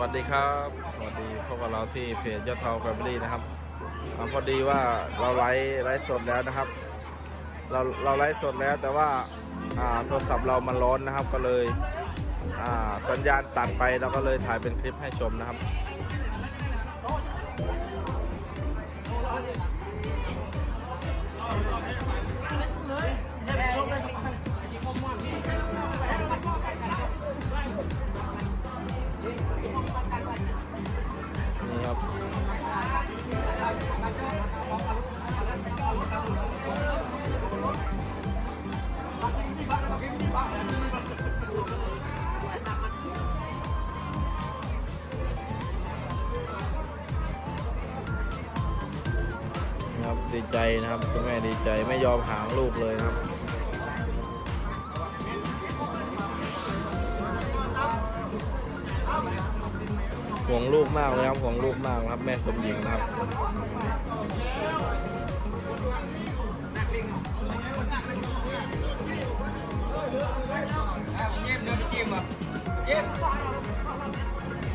วัสดีครับ สวัสดีพบกับเราที่เพจยอดทองแฟมิลี่นะครับอพอดีว่าเราไลฟ์ไลฟ์สดแล้วนะครับ เราเราไลฟ์สดแล้วแต่ว่าโทรศัพท์เรามันร้อนนะครับ ก็เลยสัญญาณตัดไปเราก็เลยถ่ายเป็นคลิปให้ชมนะครับ ใจนะครับคุณแม่ดีใจไม่ยอมหางลูกเลยนะครับห่วงลูกมากเลยครับห่วงลูกมากนะครับ แม่สมหญิงนะครับเยี่ยมเดินไปจิ้มอะเยี่ยม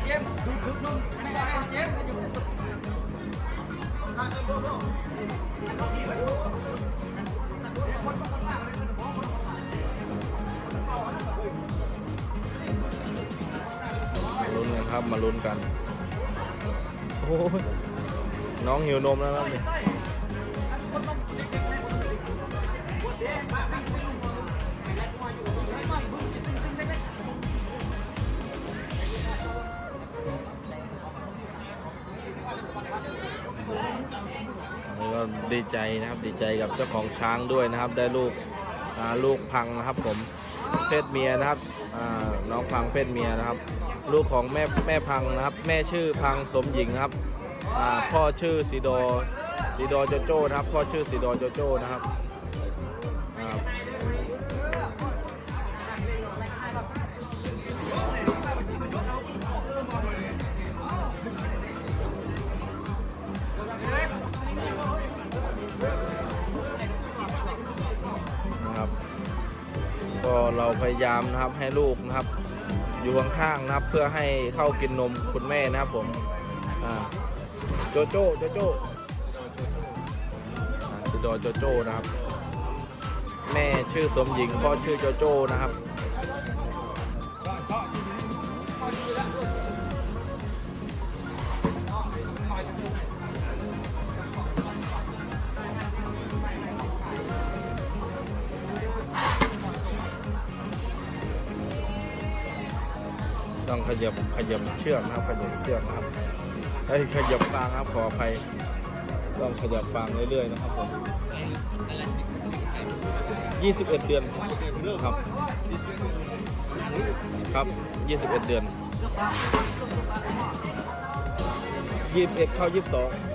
เยี่ยมดูคึกนุ่มไม่ได้เยี่ยม มาลุ้นกันครับมาลุ้นกัน โอ้ยน้องหิวนมแล้วครับนี่ ดีใจนะครับดีใจกับเจ้าของช้างด้วยนะครับ ได้ลูกลูกพังนะครับผมเพศเมียนะครับน้องพังเพศเมียนะครับ ลูกของแม่แม่พังนะครับ แม่ชื่อพังสมหญิงนะครับพ่อชื่อสีดอสีดอโจโจ้นะครับ พ่อชื่อสีดอโจโจ้นะครับ ก็เราพยายามนะครับให้ลูกนะครับ อยู่ข้างๆนะครับ เพื่อให้เข้ากินนมคุณแม่นะครับผมโจโจ้โจโจ้อ่าคือดอโจโจ้นะครับ แม่ชื่อสมหญิงพ่อชื่อโจโจ้นะครับ ยับขยับเชือกนะครับขยับเชือกนะครับไอ้ขยับฟางครับขออภัยต้องขยับฟางเรื่อยๆนะครับผม21 เดือนครับครับ 21 เดือน 21 เข้า 22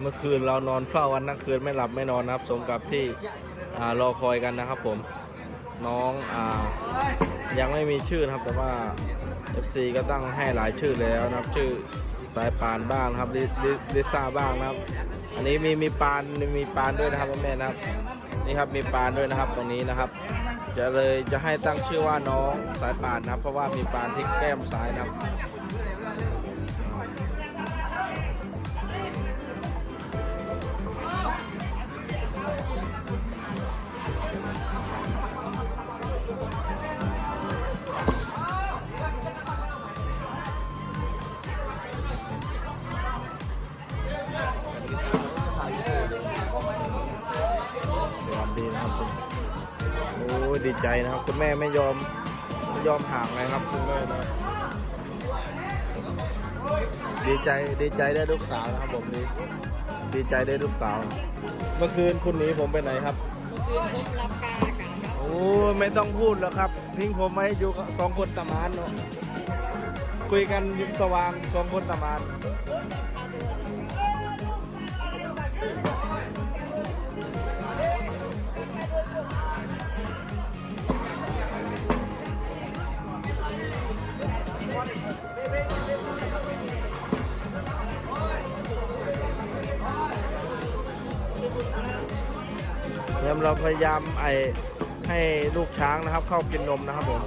เมื่อคืนเรานอนเฝ้าวันทั้งคืนไม่หลับไม่นอนนะครับ สมกับที่รอคอยกันนะครับ ผมน้องอยังไม่มีชื่อนะครับ แต่ว่า FC ก็ตั้งให้หลายชื่อแล้วนะครับ ชื่อสายปานบ้างครับลิลิลิซ่าบ้างนะครับ อันนี้มีมีปานมีปานด้วยนะครับแม่นะครับ นี่ครับมีปานด้วยนะครับตรงนี้นะครับ จะเลยจะให้ตั้งชื่อว่าน้องสายปานนะครับ เพราะว่ามีปานที่แก้มซ้ายนะครับ ใจนะครับ คุณแม่ไม่ยอมไม่ยอมห่างเลยครับคุณแม่นะดีใจดีใจได้ลูกสาวนะครับผมดีดีใจได้ลูกสาว เมื่อคืนคุณหนีผมไปไหนครับรับกากันครับโอ้ไม่ต้องพูดแล้วครับ ทิ้งผมไว้อยู่สองคนตะมานเนาะคุยกันยู่สว่างสองคนตะมาน เราพยายามไอให้ลูกช้างนะครับ เข้ากินนมนะครับผม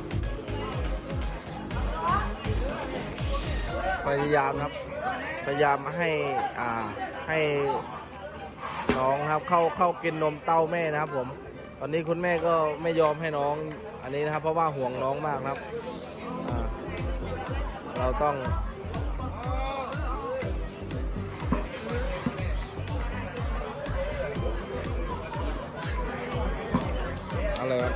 พยายามครับ พยายามให้อ่าให้น้องครับเข้าเข้ากินนมเต้าแม่นะครับ ผม ตอนนี้คุณแม่ก็ไม่ยอมให้น้อง อันนี้นะครับ เพราะว่าห่วงน้องมากครับเราต้อง อะไรครับ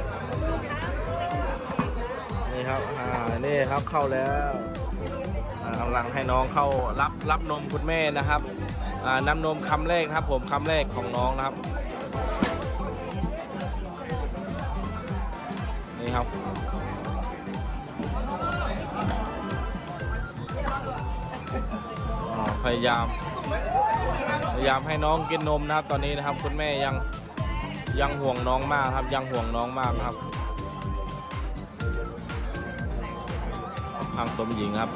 นี่ครับ อ่า นี่ครับเข้าแล้วอ่ากำลังให้น้องเข้ารับรับนมคุณแม่นะครับอ่าน้ำนมคำแรกครับ ผมคำแรกของน้องนะครับ นี่ครับพยายาม พยายามให้น้องกินนมนะครับ ตอนนี้นะครับ คุณแม่ยัง ยังห่วงน้องมากครับ ยังห่วงน้องมากครับพังสมหญิงครับ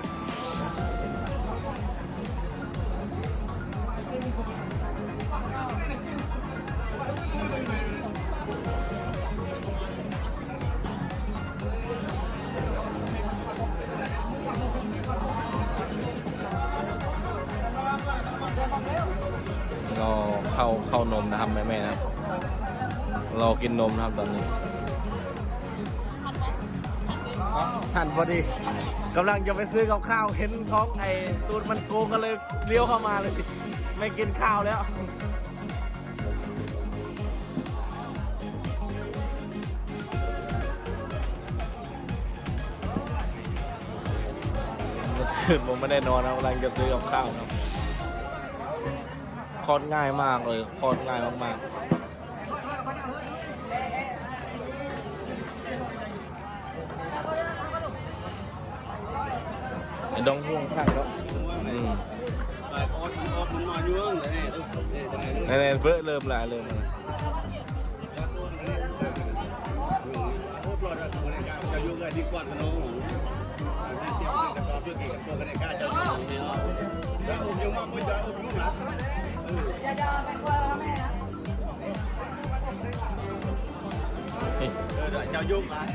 รอเข้าเข้านมนะครับแม่แม่ๆนะครับ รอกินนมนะครับตอนนี้ทันพอดีกำลังจะไปซื้อกับข้าวเห็นท้องไอ้ตูนมันโกงกันเลยเลี้ยวเข้ามาเลย ไม่กินข้าวแล้วเมื่อคืนผมไม่ได้นอนนะกำลังจะซื้อกับข้าวครับคลอดง่ายมากเลยคลอดง่ายมากๆ ไอ้ดองห่วงข้างแล้วอืมนั่นๆเนี่เบ้อเริ่มล้วเริ่มแล้วโอ้ปลอดภัยจะยู่กันดีกว่าน้องเสียบกับตัวเพื่อเกมตัวกันนการจะอยู่เนี่ยจะอุ้มยังมากไม่จะอุ้มยังหลักอย่าจะไปกลัวแล้วแม่นะนี่เออจะยุ่งลัก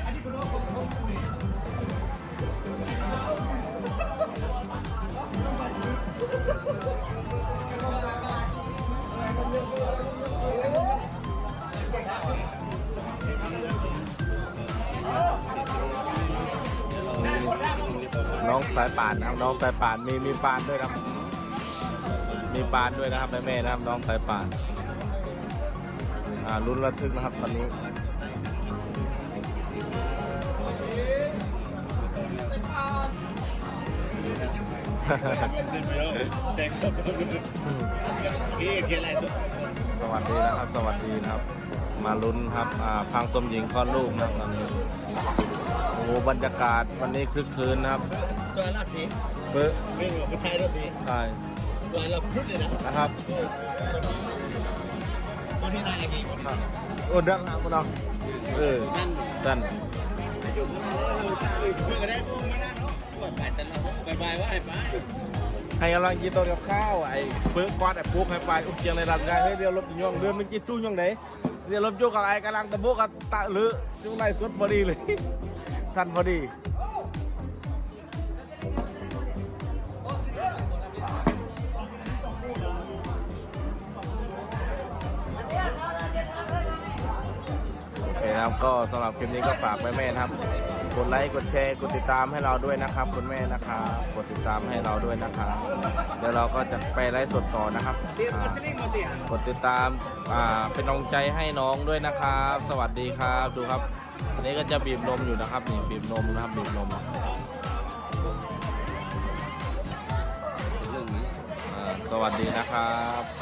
น้องสายป่านนะครับน้องสายป่านมีมีปานด้วยครับ มีปานด้วยนะครับแม่แม่นะครับน้องสายป่านอ่าลุ้นระทึกนะครับตอนนี้ สวัสดีนะครับ สวัสดีนะครับ มาลุ้นครับอ่าพังสมหญิงคลอดลูกนะครับตอนนี้โอ้โหบรรยากาศวันนี้คลึกคลื้นนะครับตัวละทีเป๊ะไม่เหมือนคนไทยตัวทีใช่ตัวละพุทธเลยนะนะครับตัวที่นายกี่คนครับโอ้เดังนะคุณน้องเออนั่นดันอยู่กันเลยเพื่อนก็ได้พวกไม่ได้เนาะป วดไปแต่เราบายบายว่าไอ้ป้าให้กำลังกินตัวกับข้าวไอ้เปิ้ลกวาดไอ้ปุ๊กให้ไปอุ้มเจียงในรันได้เฮ้เดียวรถย่องเรือมันจิตตู้ย่องไหนเดียวรถยกกับไอ้กำลังตะโบกกับตะลือจุงในสุดพอดีเลยทันพอดีโอเคนะครับก็สำหรับคลิปนี้ก็ฝากไว้แม่ครับ กดไลค์กดแชร์กดติดตามให้เราด้วยนะครับ คุณแม่นะครับกดติดตามให้เราด้วยนะครับเดี๋ยวเราก็จะไปไลฟ์สดต่อนะครับอ่ากดติดตามอ่าเป็นกำลังใจให้น้องด้วยนะครับ สวัสดีครับดูครับ อันนี้ก็จะบีบนมอยู่นะครับนี่บีบนมนะครับบีบนมอ่าสวัสดีนะครับ